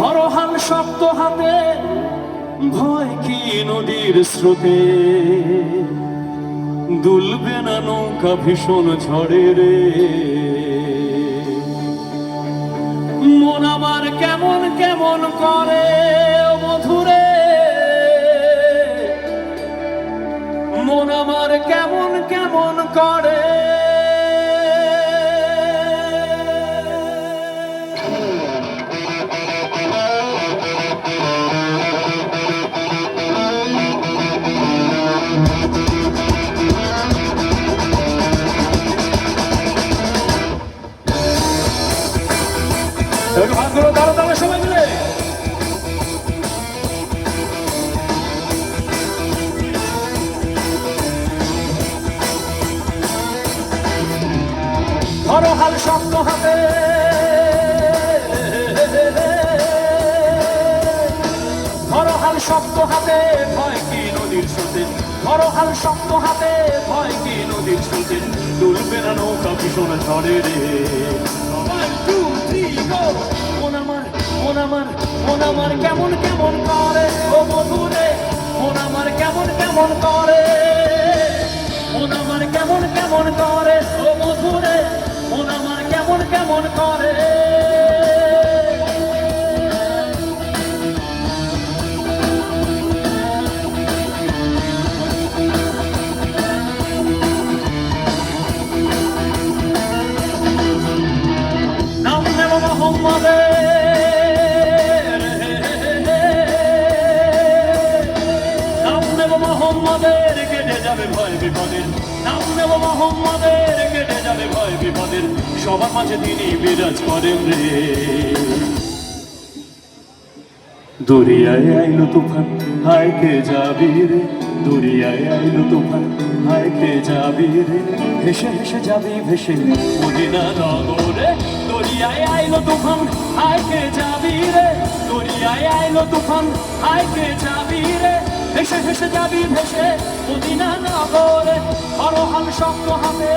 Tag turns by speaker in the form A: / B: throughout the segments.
A: হরহান শক্ত হাতে, ভয় কি নদীর স্রোতে? দুলবে না নৌকা ভীষণ ঝড়ে রে। মন আমার কেমন কেমন করে মধুরে? মন আমার কেমন কেমন করে একটু হাল শক্ত হাতে। ধরো শক্ত হাতে, ভয় কি নদীর স্রোতে ধরো শক্ত হাতে, ভয় কি নদীর স্রোতে দুলবে না নৌকা ভীষণ ঝড়ে রে। আমার, মন আমার কেমন কেমন করে? ও মধুরে মন আমার কেমন কেমন করে? মন আমার কেমন কেমন করে? ও মধুরে মন আমার কেমন কেমন করে? মোহাম্মদের কেটে যাবে ভয় বিপদের। নাম নেব মোহাম্মদের, কেটে যাবে ভয় বিপদের। সবার মাঝে তিনি বিরাজ করেন রে। দরিয়ায় আইলো তুফান হায় কে যাবি রে। দরিয়ায় আইলো তুফান হায় কে যাবি রে। হেসে হেসে যাবি, ভেসে মদিনা নগরে। দরিয়ায় আইলো তুফান হায় কে যাবি রে। দরিয়ায় আইলো তুফান হায় কে যাবি যাবি ভেসে মদিনা নগরে হরহাল শক্ত হবে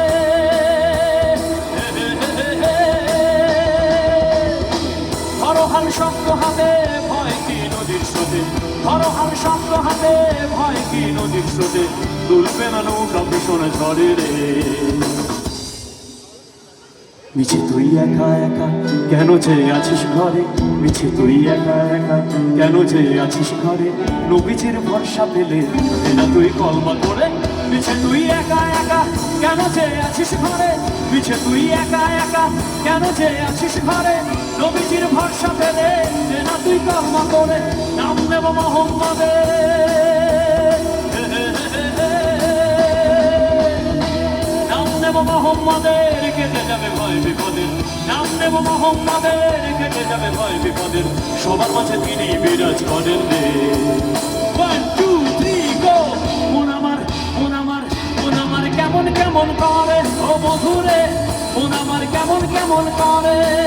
A: হরহাল শক্ত হাতে ভয় কি নদীর স্রোতে হরহাল শক্ত হাতে ভয় কি নদীর স্রোতে তুলবে না নৌকা ভীষণ ঝড়ে রে। মিছে তুই একা একা, কেন যে আছিস ঘরে? মিছে তুই একা একা, কেন যে আছিস ঘরে? নবীজির ভরসা পেলে না তুই কলমা করে। মিছে তুই একা একা, কেন যে আছিস ঘরে? মিছে তুই একা একা, কেন যে আছিস ঘরে? নবীজির ভরসা পেলে না তুই কলমা করে। নাম নেব মোহাম্মদের নাম নেব মোহাম্মদের ভয় বিপদের। নাম নেব মোহাম্মদের, কেটে যাবে ভয় বিপদের। সবার মাঝে তিনি বিরাজ করেন রে। ওয়ান টু থ্রি গো মন আমার মন আমার, মন কেমন কেমন করে? ও মধুরে মন কেমন কেমন করে?